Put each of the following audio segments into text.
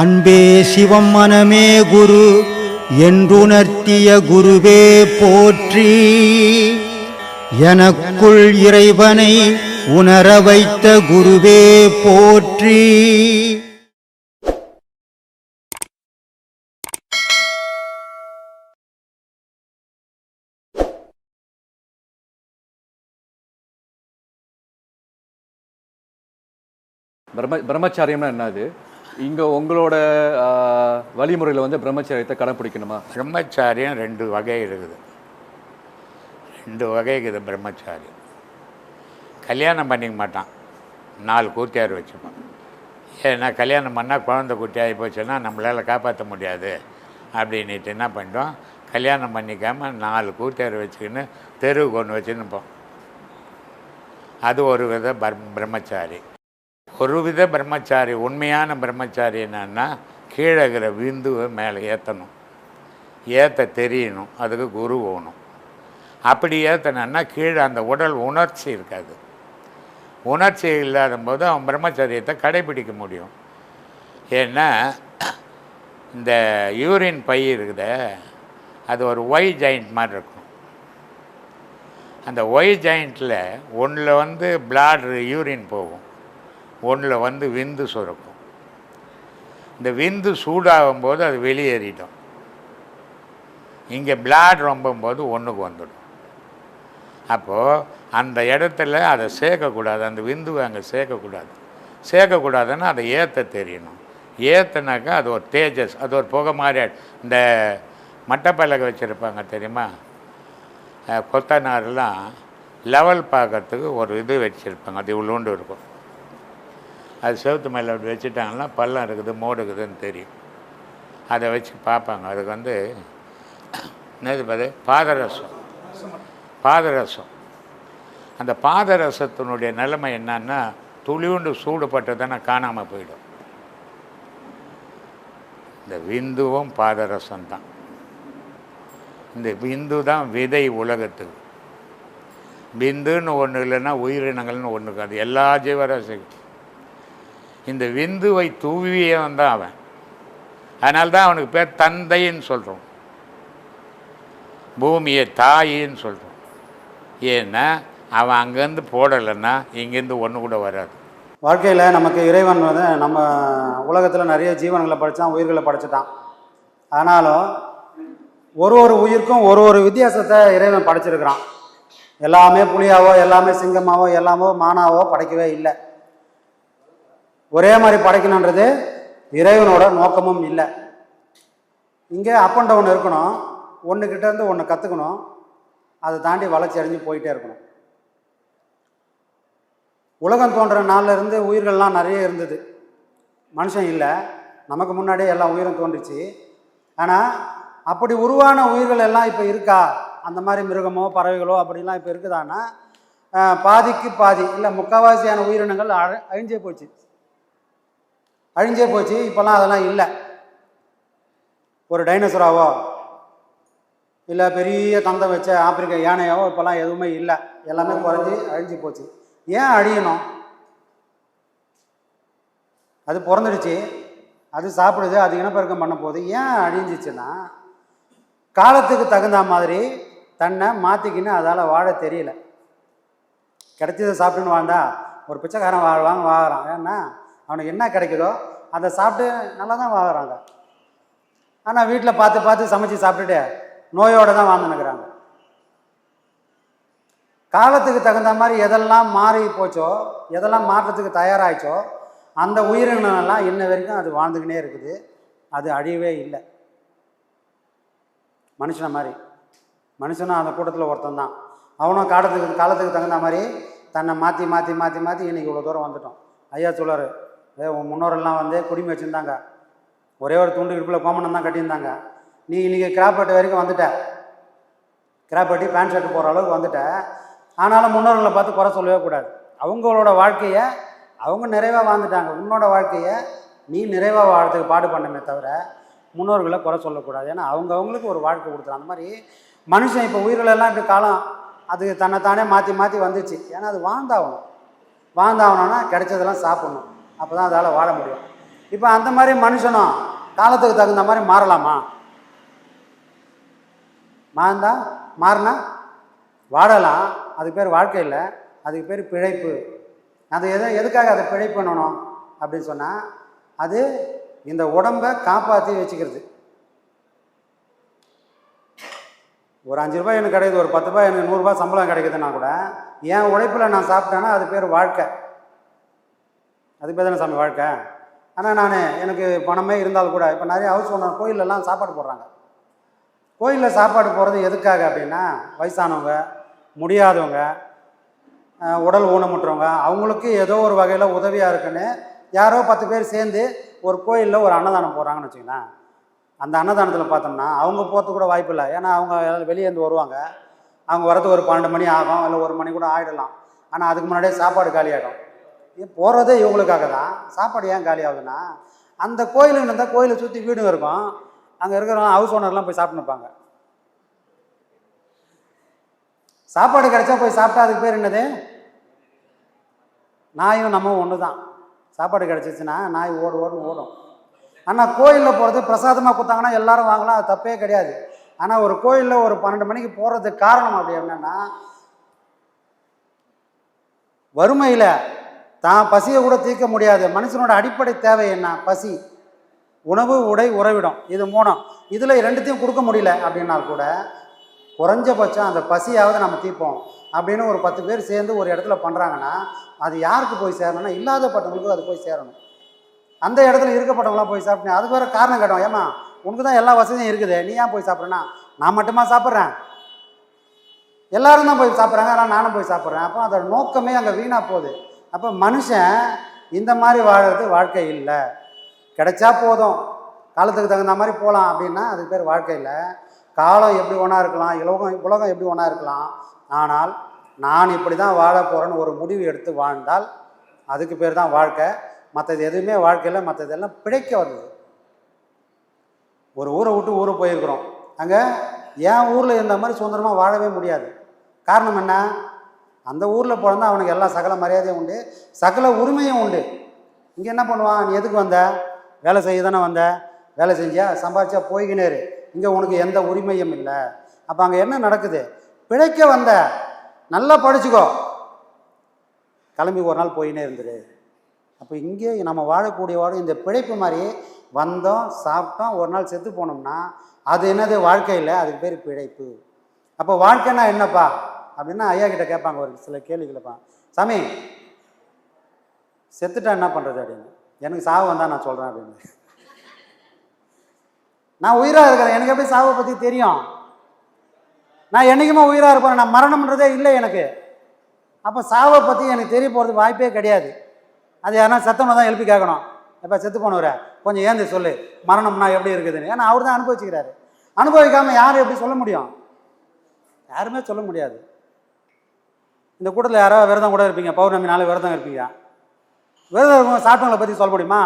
அன்பே சிவம் மனமே குரு என்றுணர்த்திய குருவே போற்றி. எனக்குள் இறைவனை உணர வைத்த குருவே போற்றி. பிரம்ம பிரம்மச்சாரியம்னா என்னது? இங்கே உங்களோட வழிமுறையில் வந்து பிரம்மச்சாரியத்தை கடைப்பிடிக்கணுமா? பிரம்மச்சாரியம் ரெண்டு வகை இருக்குது. ரெண்டு வகை இருக்குது பிரம்மச்சாரியம். கல்யாணம் பண்ணிக்க மாட்டான். நாலு கூத்தியார் வச்சுப்பான். ஏன்னா கல்யாணம் பண்ணால் குழந்த குட்டி ஆகி போச்சுன்னா நம்மளால் காப்பாற்ற முடியாது. அப்படின்ட்டு என்ன பண்ணிட்டோம் கல்யாணம் பண்ணிக்காமல் நாலு கூத்தியார் வச்சுக்கின்னு தெருவுக்கு ஒன்று வச்சுன்னுப்போம் அது ஒரு வித பர் பிரம்மச்சாரி. ஒரு வித பிரம்மச்சாரி உண்மையான பிரம்மச்சாரி என்னன்னா கீழே இருக்கிற விந்துவை மேலே ஏற்றணும் ஏற்ற தெரியணும். அதுக்கு குரு ஓணும் அப்படி ஏற்றணுன்னா கீழே அந்த உடல் உணர்ச்சி இருக்காது. உணர்ச்சி இல்லாத போது அவன் பிரம்மச்சரியத்தை கடைபிடிக்க முடியும். ஏன்னா இந்த யூரின் பை இருக்குதே அது ஒரு ஒய் ஜாயிண்ட் மாதிரி இருக்கும். அந்த ஒய் ஜாயிண்ட்டில் ஒன்றில் வந்து பிளாட் யூரின் போகும். ஒன்றில் வந்து விந்து சுரக்கும். இந்த விந்து சூடாகும் போது அது வெளியேறிடும். இங்கே பிளாட் ரொம்பும்போது ஒன்றுக்கு வந்துடும். அப்போது அந்த இடத்துல அதை சேர்க்கக்கூடாது. அந்த விந்துவை அங்கே சேர்க்கக்கூடாது. சேர்க்கக்கூடாதுன்னா அதை ஏற்ற தெரியணும். ஏற்றுனாக்கா அது ஒரு தேஜஸ் அது ஒரு புகை மாதிரி இந்த மட்டப்பலகை வச்சுருப்பாங்க தெரியுமா? கொத்தனாரெலாம் லெவல் பார்க்கறதுக்கு ஒரு இது வச்சுருப்பாங்க. அது இவ்வளோண்டு இருக்கும். அது செவத்து மேலே அப்படி வச்சுட்டாங்கன்னா பள்ளம் இருக்குது மோடு இருக்குதுன்னு தெரியும். அதை வச்சு பார்ப்பாங்க. அதுக்கு வந்து என்னது பாது பாதரசம். பாதரசம். அந்த பாதரசத்தினுடைய நிலைமை என்னன்னா துளிவுண்டு சூடுபட்டதுன்னா காணாமல் போயிடும். இந்த விந்துவும் பாதரசம் தான் இந்த விந்து தான் விதை உலகத்துக்கு. விந்துன்னு ஒன்று இல்லைன்னா உயிரினங்கள்னு ஒன்று இருக்காது எல்லா ஜீவராசிக்கும். இந்த விந்துவை தூவியவன் தான் அவன். அதனால தான் அவனுக்கு பேர் தந்தைன்னு சொல்கிறோம் பூமியை தாயின்னு சொல்கிறோம் ஏன்னா அவன் அங்கேருந்து போடலைன்னா இங்கேருந்து ஒன்று கூட வராது. வாழ்க்கையில் நமக்கு இறைவன் வந்து நம்ம உலகத்தில் நிறைய ஜீவன்களை படித்தான் உயிர்களை படைச்சிட்டான். ஆனாலும் ஒரு ஒரு உயிருக்கும் ஒரு ஒரு வித்தியாசத்தை இறைவன் படைச்சிருக்கிறான். எல்லாமே புலியாவோ எல்லாமே சிங்கமாவோ எல்லாமோ மானாவோ படைக்கவே இல்லை. ஒரே மாதிரி படைக்கணுன்றது இறைவனோட நோக்கமும் இல்லை. இங்கே அப் அண்ட் டவுன் இருக்கணும். ஒன்று இருந்து ஒன்று கற்றுக்கணும் அதை தாண்டி வளர்ச்சி அடைஞ்சு போயிட்டே இருக்கணும். உலகம் தோன்ற நாள்லேருந்து உயிர்கள்லாம் நிறைய இருந்தது. மனுஷன் இல்லை. நமக்கு முன்னாடியே எல்லா உயிரும் தோன்றுச்சு. ஆனால் அப்படி உருவான உயிர்கள் எல்லாம் இப்போ இருக்கா? அந்த மாதிரி மிருகமோ பறவைகளோ அப்படிலாம் இப்போ இருக்குதான்னா பாதிக்கு பாதி இல்லை முக்கால்வாசியான உயிரினங்கள் அழ அழிஞ்சே போச்சு. அழிஞ்சே போச்சு இப்போல்லாம் அதெல்லாம் இல்லை. ஒரு டைனோசராவோ இல்லை பெரிய தந்தம் வச்ச ஆப்பிரிக்க யானையாவோ இப்போல்லாம் எதுவுமே இல்லை. எல்லாமே குறைஞ்சி அழிஞ்சு போச்சு. ஏன் அழியணும்? அது பிறந்துடுச்சு. அது சாப்பிடுது அது இனப்பெருக்கம் பண்ண போகுது. ஏன் அழிஞ்சிச்சுன்னா காலத்துக்கு தகுந்த மாதிரி தன்னை மாற்றிக்கின்னு அதால் வாழ தெரியல. கிடைச்சதை சாப்பிட்டுன்னு வாழ்ந்தா ஒரு பிச்சைக்காரன் வாழ்வாங்க வாழறான். ஏன்னா அவனுக்கு என்ன கிடைக்குதோ அதை சாப்பிட்டு நல்லா தான் வாங்குறாங்க ஆனால் வீட்டில் பார்த்து பார்த்து சமைச்சு சாப்பிட்டுட்டு நோயோடு தான் வாழ்ந்துனுக்குறாங்க காலத்துக்கு தகுந்த மாதிரி எதெல்லாம் மாறி போச்சோ எதெல்லாம் மாற்றத்துக்கு தயாராகிச்சோ அந்த உயிரினம்லாம் இன்ன வரைக்கும் அது வாழ்ந்துக்கினே இருக்குது. அது அழியவே இல்லை. மனுஷனை மாதிரி. மனுஷனும் அந்த கூட்டத்தில் ஒருத்தன் தான். அவனும் காலத்துக்கு காலத்துக்கு தகுந்த மாதிரி தன்னை மாற்றி மாற்றி மாற்றி மாற்றி இன்றைக்கி இவ்வளோ தூரம் வந்துட்டோம் ஐயா சொல்லார் உன் முன்னோரெல்லாம் வந்து குடிமை வச்சுருந்தாங்க. ஒரே ஒரு துண்டு இடுப்பில் கோமணம் தான் கட்டியிருந்தாங்க. நீ இன்றைக்கி கிராப்பட்டு வரைக்கும் வந்துட்ட. கிராப்பட்டி பேண்ட் ஷர்ட் போகிற அளவுக்கு வந்துட்ட. ஆனாலும் முன்னோர்களை பார்த்து குறை சொல்லவே கூடாது. அவங்களோட வாழ்க்கையை அவங்க நிறைவாக வாழ்ந்துட்டாங்க. உன்னோட வாழ்க்கையை நீ நிறைவாக வாழ்றதுக்கு பாடு பண்ணமே தவிர முன்னோர்களை குறை சொல்லக்கூடாது. ஏன்னா அவங்க அவங்களுக்கு ஒரு வாழ்க்கை கொடுத்துரும் அந்த மாதிரி மனுஷன் இப்போ உயிர்களெல்லாம் இப்படி காலம் அது தன்னைத்தானே மாற்றி மாற்றி வந்துச்சு. ஏன்னா அது வாழ்ந்தாகணும். வாழ்ந்தாகணும்னா கிடைச்சதெல்லாம் சாப்பிட்ணும். அப்போ தான் அதால் வாழ முடியும். இப்போ அந்த மாதிரி மனுஷனும் காலத்துக்கு தகுந்த மாதிரி மாறலாமா? மாறந்தா? மாறினா? வாழலாம். அதுக்கு பேர் வாழ்க்கை இல்லை. அதுக்கு பேர் பிழைப்பு. அது எதை எதுக்காக அதை பிழைப்பு பண்ணணும் அப்படின்னு சொன்னால் அது இந்த உடம்பை காப்பாற்றி வச்சுக்கிறது. ஒரு அஞ்சு ரூபாய் எனக்கு கிடைக்குது ஒரு பத்து ரூபாய் எனக்கு நூறுரூபா சம்பளம் கிடைக்குதுன்னா கூட என் உழைப்பில் நான் சாப்பிட்டேன்னா அது பேர் வாழ்க்கை. அதுக்கு பேர் தானே சாமி வாழ்க்கை? ஆனால் நான் எனக்கு பணமே இருந்தால் கூட இப்போ நிறைய ஹவுஸ் ஓனர் கோயிலெல்லாம் சாப்பாடு போடுறாங்க. கோயிலில் சாப்பாடு போடுறது எதுக்காக அப்படின்னா வயசானவங்க முடியாதவங்க உடல் ஊனமுற்றவங்க அவங்களுக்கு ஏதோ ஒரு வகையில் உதவியாக இருக்குன்னு யாரோ பத்து பேர் சேர்ந்து ஒரு கோயிலில் ஒரு அன்னதானம் போடுறாங்கன்னு வச்சுங்களேன் அந்த அன்னதானத்தில் பார்த்தோம்னா அவங்க போகிறதுக்கு கூட வாய்ப்பு இல்லை. ஏன்னா அவங்க வெளியே இருந்து வருவாங்க. அவங்க வரது ஒரு பன்னெண்டு மணி ஆகும் இல்லை ஒரு மணி கூட ஆகிடலாம் ஆனால் அதுக்கு முன்னாடியே சாப்பாடு காலியாகும் போகிறதே இவங்களுக்காக தான் சாப்பாடு ஏன் காலி ஆகுதுன்னா அந்த கோயிலுன்னு இருந்தால் கோயிலை சுற்றி வீடு இருக்கும். அங்கே இருக்கிறவங்க ஹவுஸ் ஓனர்லாம் போய் சாப்பிட்டு நிற்பாங்க சாப்பாடு கிடைச்சா போய் சாப்பிட்டா அதுக்கு பேர் என்னது? நாயும் நம்ம ஒன்று தான் சாப்பாடு கிடச்சிச்சின்னா நாய் ஓடு ஓடும் ஓடும். ஆனால் கோயிலில் போகிறது பிரசாதமாக கொடுத்தாங்கன்னா எல்லாரும் வாங்கலாம் அது தப்பே கிடையாது. ஆனால் ஒரு கோயிலில் ஒரு பன்னெண்டு மணிக்கு போகிறதுக்கு காரணம் அப்படி என்னென்னா வறுமையில் தான் பசியை கூட தீர்க்க முடியாது. மனுஷனோட அடிப்படை தேவை என்ன? பசி. உணவு உடை உறவிடம். இது மூணும். இதில் ரெண்டுத்தையும் கொடுக்க முடியல அப்படின்னால் கூட குறைஞ்சபட்சம் அந்த பசியாவது நம்ம தீர்ப்போம் அப்படின்னு ஒரு பத்து பேர் சேர்ந்து ஒரு இடத்துல பண்ணுறாங்கன்னா அது யாருக்கு போய் சேரணும்னா இல்லாதப்பட்டவங்களுக்கு அது போய் சேரணும். அந்த இடத்துல இருக்கப்பட்டவங்களாம் போய் சாப்பிட்டேன் அது வேறு காரணம் கேட்டோம். ஏமா உனக்கு தான் எல்லா வசதியும் இருக்குது. நீ ஏன் போய் சாப்பிட்றேன்னா நான் மட்டுமா சாப்பிட்றேன்? எல்லாரும் தான் போய் சாப்பிட்றாங்க. ஆனால் நானும் போய் சாப்பிட்றேன். அப்போ அதோட நோக்கமே அங்கே வீணாக போகுது. அப்போ மனுஷன் இந்த மாதிரி வாழறது வாழ்க்கை இல்லை. கிடைச்சா போதும். காலத்துக்கு தகுந்த மாதிரி போகலாம் அப்படின்னா அதுக்கு பேர் வாழ்க்கை இல்லை. காலம் எப்படி ஒன்றா இருக்கலாம் உலகம் உலகம் எப்படி ஒன்றா இருக்கலாம். ஆனால் நான் இப்படி தான் வாழ போகிறேன்னு ஒரு முடிவு எடுத்து வாழ்ந்தால் அதுக்கு பேர் தான் வாழ்க்கை. மற்றது எதுவுமே வாழ்க்கையில் மற்றதெல்லாம் பிழைக்க வருது ஒரு ஊரை விட்டு ஊரை போயிருக்கிறோம். அங்கே என் ஊரில் இருந்த மாதிரி சுதந்திரமாக வாழவே முடியாது. காரணம் என்ன? அந்த ஊரில் பிறந்தா அவனுக்கு எல்லா சகல மரியாதையும் உண்டு சகல உரிமையும் உண்டு. இங்கே என்ன பண்ணுவான்? நீ எதுக்கு வந்த? வேலை செய்ய தானே வந்த? வேலை செஞ்சியா? சம்பாதிச்சா போய்கினேரு இங்கே உனக்கு எந்த உரிமையும் இல்லை. அப்போ அங்கே என்ன நடக்குது? பிழைக்க வந்த. நல்லா படிச்சுக்கோ. கிளம்பி ஒரு நாள் போயினே இருந்துரு. அப்போ இங்கே நம்ம வாழக்கூடிய வாழும் இந்த பிழைப்பு மாதிரி வந்தோம் சாப்பிட்டோம் ஒரு நாள் செத்து போனோம்னா அது என்னது? வாழ்க்கையில் அதுக்கு பேர் பிழைப்பு. அப்போ வாழ்க்கைன்னா என்னப்பா? அப்படின்னா ஐயா கிட்ட கேட்பாங்க ஒரு சில கேள்வி கேட்பான் சாமி செத்துட்டா என்ன பண்ணுறது அப்படின்னு. எனக்கு சாவு வந்தால் நான் சொல்கிறேன் அப்படின்னு. நான் உயிராக இருக்கிறேன். எனக்கு எப்படி சாவை பற்றி தெரியும்? நான் என்றைக்குமே உயிராக இருப்பேன். நான் மரணம்ன்றதே இல்லை எனக்கு. அப்போ சாவை பற்றி எனக்கு தெரிய போகிறதுக்கு வாய்ப்பே கிடையாது. அது யாருன்னா சத்தமாக தான் எழுப்பி கேட்கணும். எப்போ செத்து போனவரை? கொஞ்சம் ஏந்து சொல்லு. மரணம்னா எப்படி இருக்குதுன்னு. ஏன்னா அவர் தான் அனுபவிச்சுக்கிறாரு. அனுபவிக்காமல் யாரும் எப்படி சொல்ல முடியும்? யாருமே சொல்ல முடியாது. இந்த கூட்டத்தில் யாராவது விரதம் கூட இருப்பீங்க. பௌர்ணமி நாள் விரதம் இருப்பீங்க. விரதம் இருக்கவங்க சாப்பிட்டவங்களை பற்றி சொல்ல முடியுமா?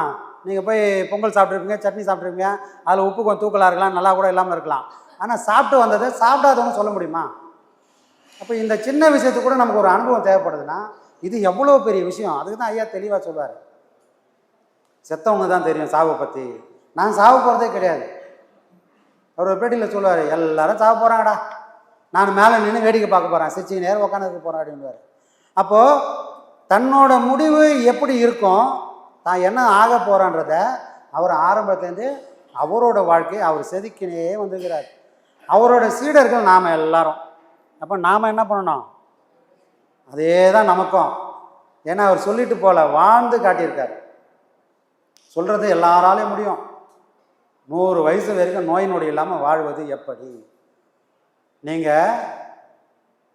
நீங்கள் போய் பொங்கல் சாப்பிட்ருப்பீங்க சட்னி சாப்பிட்ருப்பீங்க அதில் உப்பு கொஞ்சம் தூக்கலாக இருக்கலாம் நல்லா கூட இல்லாமல் இருக்கலாம். ஆனால் சாப்பிட்டு வந்ததை சாப்பிடாதவங்க சொல்ல முடியுமா? அப்போ இந்த சின்ன விஷயத்துக்கு கூட நமக்கு ஒரு அனுபவம் தேவைப்படுதுன்னா இது எவ்வளோ பெரிய விஷயம்? அதுக்கு தான் ஐயா தெளிவாக சொல்வார். செத்தவங்க தான் தெரியும் சாவை பற்றி நான் சாவ போகிறதே கிடையாது. அவர் பேட்டியில் சொல்லுவார் எல்லாரும் சாவ போகிறாங்கடா நான் மேலே நின்று வேடிக்கை பார்க்க போகிறேன் சிரிச்சு நேரம் உட்காந்துருக்க போகிறேன் அப்படின்வார் அப்போது தன்னோட முடிவு எப்படி இருக்கும்? தான் என்ன ஆக போகிறான்றத அவர் ஆரம்பத்துலேருந்து அவரோட வாழ்க்கையை அவர் செதுக்கினே வந்துக்கிறார் அவரோட சீடர்கள் நாம் எல்லாரும். அப்போ நாம் என்ன பண்ணணும்? அதே தான் நமக்கும். ஏன்னா அவர் சொல்லிட்டு போல வாழ்ந்து காட்டியிருக்கார். சொல்கிறது எல்லாராலையும் முடியும். நூறு வயசு வரைக்கும் நோய் நொடி இல்லாமல் வாழ்வது எப்படி? நீங்கள்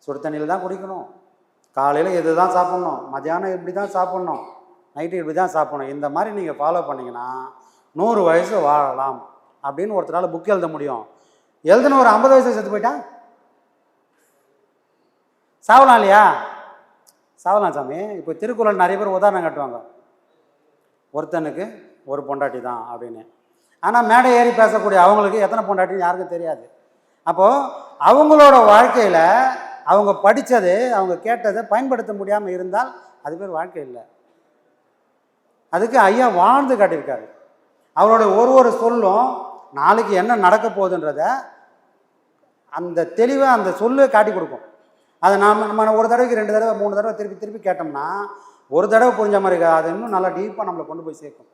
சுடு தண்ணியில் தான் குடிக்கணும். காலையில் இது தான் சாப்பிட்ணும்? மத்தியானம் இப்படி தான் சாப்பிட்ணும்? நைட்டு இப்படி தான் சாப்பிட்ணும்? இந்த மாதிரி நீங்கள் ஃபாலோ பண்ணிங்கன்னா நூறு வயசு வாழலாம் அப்படின்னு ஒருத்தரால் புக் எழுத முடியும். எழுதுன ஒரு ஐம்பது வயசு செத்து போயிட்டா? சாவலாம் இல்லையா? சாவலாம் சாமி. இப்போ திருக்குறள் நிறைய பேர் உதாரணம் காட்டுவாங்க. ஒருத்தனுக்கு ஒரு பொண்டாட்டி தான் அப்படின்னு. ஆனால் மேடை ஏறி பேசக்கூடிய அவங்களுக்கு எத்தனை பொண்டாட்டின்னு யாருக்கும் தெரியாது. அப்போது அவங்களோட வாழ்க்கையில் அவங்க படித்தது அவங்க கேட்டதை பயன்படுத்த முடியாமல் இருந்தால் அது பேர் வாழ்க்கை இல்லை. அதுக்கு ஐயா வாழ்ந்து காட்டியிருக்காரு. அவரோட ஒரு ஒரு சொல்லும் நாளைக்கு என்ன நடக்க போகுதுன்றத அந்த தெளிவை அந்த சொல்லு காட்டி கொடுக்கும். அதை நாம் நம்ம ஒரு தடவைக்கு ரெண்டு தடவை மூணு தடவை திருப்பி திருப்பி கேட்டோம்னா ஒரு தடவை புரிஞ்ச மாதிரி இருக்காது அது இன்னும் நல்லா டீப்பாக நம்மளை கொண்டு போய் சேர்க்கும்.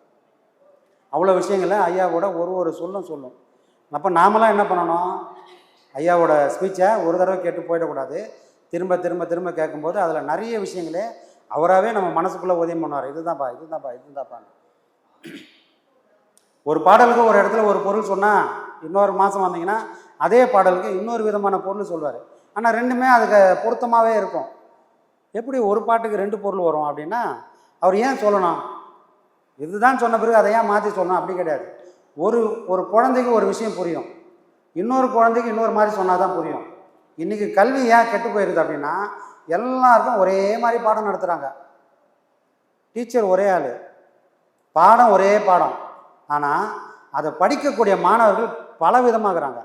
அவ்வளோ விஷயங்களை ஐயாவோட ஒரு ஒரு சொல்லும் சொல்லும். அப்போ நாமெல்லாம் என்ன பண்ணணும்? ஐயாவோட ஸ்பீச்சை ஒரு தடவை கேட்டு போயிடக்கூடாது. திரும்ப திரும்ப திரும்ப கேட்கும்போது அதில் நிறைய விஷயங்களே அவராகவே நம்ம மனசுக்குள்ளே உதயம் பண்ணுவார். இதுதான்ப்பா இதுதான்ப்பா இதுதான்ப்பா ஒரு பாடலுக்கு ஒரு இடத்துல ஒரு பொருள் சொன்னால் இன்னொரு மாதம் வந்தீங்கன்னா அதே பாடலுக்கு இன்னொரு விதமான பொருள் சொல்வார். ஆனால் ரெண்டுமே அதுக்கு பொருத்தமாகவே இருக்கும். எப்படி ஒரு பாட்டுக்கு ரெண்டு பொருள் வரும் அப்படின்னா அவர் ஏன் சொல்லணும்? இதுதான் சொன்ன பிறகு அதை ஏன் மாற்றி சொல்லணும்? அப்படி கிடையாது. ஒரு ஒரு குழந்தைக்கு ஒரு விஷயம் புரியும். இன்னொரு குழந்தைக்கு இன்னொரு மாதிரி சொன்னால் தான் புரியும். இன்றைக்கி கல்வி ஏன் கெட்டு போயிருது அப்படின்னா எல்லாருக்கும் ஒரே மாதிரி பாடம் நடத்துகிறாங்க டீச்சர் ஒரே ஆள். பாடம் ஒரே பாடம். ஆனால் அதை படிக்கக்கூடிய மாணவர்கள் பல விதமாகறாங்க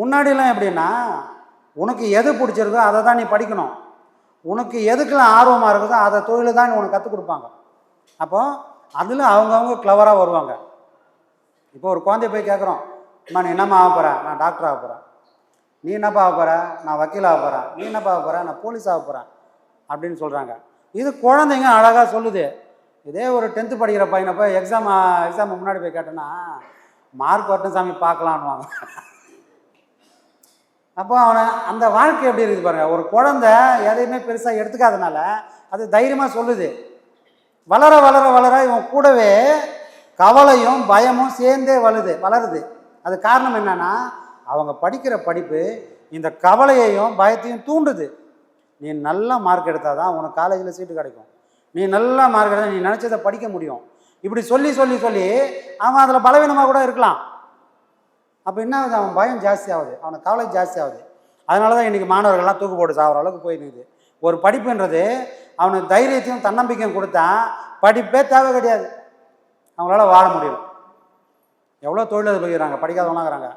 முன்னாடிலாம் எப்படின்னா உனக்கு எது பிடிச்சிருக்கோ அதை தான் நீ படிக்கணும். உனக்கு எதுக்கெல்லாம் ஆர்வமாக இருக்குதோ அதை தொழில் தான் நீ உனக்கு கற்றுக் கொடுப்பாங்க. அப்போ அதில் அவங்கவுங்க கிளவராக வருவாங்க. இப்போ ஒரு குழந்தைய போய் கேட்குறோம் அம்மா நீ என்னம்மா ஆக போகிறேன் நான் டாக்டர் ஆக போகிறேன் நீ என்னப்பா ஆக போகிற நான் வக்கீல் ஆக போகிறேன் நீ என்னப்பா ஆக போகிற நான் போலீஸ் ஆக போகிறேன் அப்படின்னு சொல்கிறாங்க இது குழந்தைங்க அழகாக சொல்லுது. இதே ஒரு டென்த்து படிக்கிற பையனை போய் எக்ஸாம் எக்ஸாம் முன்னாடி போய் கேட்டேன்னா மார்க் வரட்டும் சாமி பார்க்கலான்னுவாங்க அப்போ அவனை அந்த வாழ்க்கை எப்படி இருக்குது பாருங்க. ஒரு குழந்தை எதையுமே பெருசாக எடுத்துக்காதனால அது தைரியமாக சொல்லுது. வளர வளர வளர இவன் கூடவே கவலையும் பயமும் சேர்ந்தே வலுது வளருது. அது காரணம் என்னன்னா அவங்க படிக்கிற படிப்பு இந்த கவலையையும் பயத்தையும் தூண்டுது. நீ நல்ல மார்க் எடுத்தால் தான் உனக்கு காலேஜில் சீட்டு கிடைக்கும். நீ நல்ல மார்க் எடுத்தால் நீ நினச்சதை படிக்க முடியும். இப்படி சொல்லி சொல்லி சொல்லி அவன் அதில் பலவீனமாக கூட இருக்கலாம். அப்போ என்ன ஆகுது? அவன் பயம் ஜாஸ்தி ஆகுது. அவனுக்கு கவலை ஜாஸ்தி ஆகுது. அதனால தான் இன்றைக்கி மாணவர்கள்லாம் தூக்கு போட்டு சாகிற அளவுக்கு போயிருக்குது ஒரு படிப்புன்றது அவனுக்கு தைரியத்தையும் தன்னம்பிக்கையும் கொடுத்தா படிப்பே தேவை கிடையாது. அவங்களால வாழ முடியும் எவ்வளோ தொழிலதில் இருக்கிறாங்க படிக்காதவங்களாங்கிறாங்க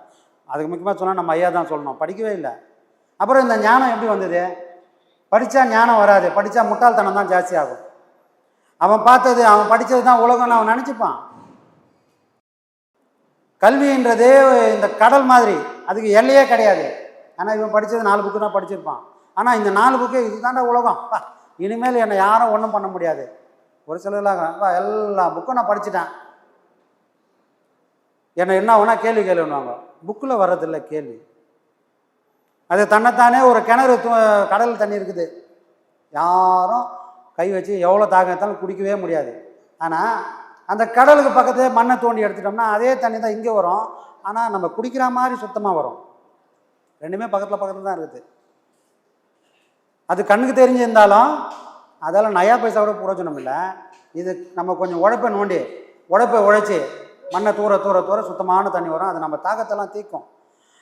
அதுக்கு முக்கியமாக சொன்னால் நம்ம ஐயா தான் சொல்லணும். படிக்கவே இல்லை. அப்புறம் இந்த ஞானம் எப்படி வந்தது? படித்தா ஞானம் வராது. படித்தா முட்டாள்தனம் தான் ஜாஸ்தி ஆகும். அவன் பார்த்தது அவன் படித்தது தான் உலகம்னு அவன் நினச்சிப்பான். கல்வின்றது இந்த கடல் மாதிரி. அதுக்கு எல்லையே கிடையாது. ஆனால் இவன் படித்தது நாலு புக்கு தான் படிச்சிருப்பான். ஆனால் இந்த நாலு புக்கு இதுதான்டா உலகம். இனிமேல் என்னை யாரும் ஒன்றும் பண்ண முடியாது. ஒரு சிலர்லாம் எல்லா புக்கும் நான் படிச்சுட்டேன். என்னை என்ன ஆகுனா கேள்வி கேள்வின்னுவாங்க புக்கில் வர்றதில்ல கேள்வி. அது தன்னைத்தானே ஒரு கிணறு கடல் தண்ணி இருக்குது. யாரும் கை வச்சு எவ்வளோ தாகத்தாலும் குடிக்கவே முடியாது. ஆனால் அந்த கடலுக்கு பக்கத்துலேயே மண்ணை தோண்டி எடுத்துட்டோம்னா அதே தண்ணி தான் இங்கே வரும். ஆனால் நம்ம குடிக்கிற மாதிரி சுத்தமாக வரும். ரெண்டுமே பக்கத்தில் பக்கத்தில் தான் இருக்குது. அது கண்ணுக்கு தெரிஞ்சிருந்தாலும் அதால் நயா பைசா கூட பிரயோஜனம் இல்லை. இது நம்ம கொஞ்சம் உழைப்பை நோண்டி உழைப்பை உழைச்சி மண்ணை தூர தூர தூர சுத்தமான தண்ணி வரும். அது நம்ம தாகத்தெல்லாம் தீக்கும்.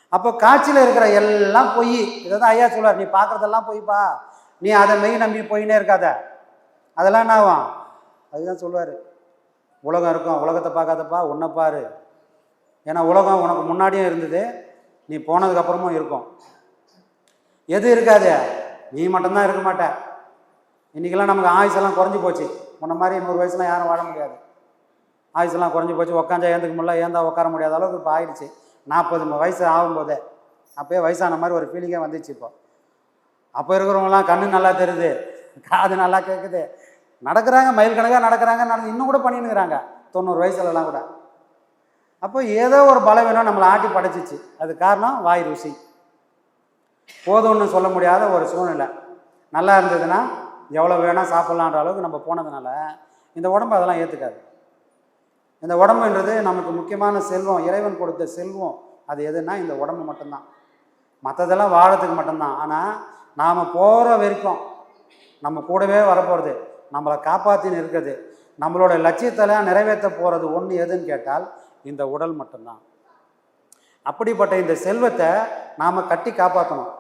அப்போ காட்சியில் இருக்கிற எல்லாம் பொய். இதை தான் ஐயா சொல்லுவார். நீ பார்க்குறதெல்லாம் பொய்ப்பா? நீ அதை மெய் நம்பி போயினே இருக்காத. அதெல்லாம் என்ன ஆகும்? அதுதான் சொல்லுவார். உலகம் இருக்கும். உலகத்தை பார்க்காதப்பா. உன்னை பாரு. ஏன்னா உலகம் உனக்கு முன்னாடியும் இருந்தது. நீ போனதுக்கப்புறமும் இருக்கும். எது இருக்காது. நீ மட்டும்தான் இருக்க மாட்ட. இன்றைக்கெல்லாம் நமக்கு ஆயுசெல்லாம் குறைஞ்சி போச்சு. முன்ன மாதிரி நூறு வயசுலாம் யாரும் வாழ முடியாது. ஆயுசெல்லாம் குறைஞ்சி போச்சு. உக்காந்தா ஏந்துக்க முடியல. ஏந்தா உட்கார முடியாத அளவுக்கு இப்போ ஆயிடுச்சு. நாற்பது வயசு ஆகும்போதே. அப்போயே வயசான மாதிரி ஒரு ஃபீலிங்கே வந்துச்சு இப்போ. அப்போ இருக்கிறவங்களாம் கண்ணு நல்லா தெரியுது. காது நல்லா கேட்குது நடக்கிறாங்க மயில் கணக்காக நடக்கிறாங்க நடந்து இன்னும் கூட பண்ணினுங்கிறாங்க தொண்ணூறு வயசுலலாம் கூட. அப்போ ஏதோ ஒரு பலவீனம் நம்மளை ஆட்டி படைச்சிச்சு. அது காரணம் வாய் ருசி. போதும்னு சொல்ல முடியாத ஒரு சூழ்நிலை. நல்லா இருந்ததுன்னா எவ்வளோ வேணால் சாப்பிட்லான்ற அளவுக்கு நம்ம போனதுனால இந்த உடம்பு அதெல்லாம் ஏற்றுக்காது இந்த உடம்புன்றது நமக்கு முக்கியமான செல்வம் இறைவன் கொடுத்த செல்வம். அது எதுனா இந்த உடம்பு மட்டும்தான். மற்றதெல்லாம் வாழறதுக்கு மட்டும்தான். ஆனால் நாம் போகிற வரைக்கும் நம்ம கூடவே வரப்போகிறது நம்மளை காப்பாற்றின்னு இருக்கிறது நம்மளோட லட்சியத்தெல்லாம் நிறைவேற்ற போகிறது ஒன்று எதுன்னு கேட்டால் இந்த உடல் மட்டும்தான். அப்படிப்பட்ட இந்த செல்வத்தை நாம் கட்டி காப்பாற்றணும்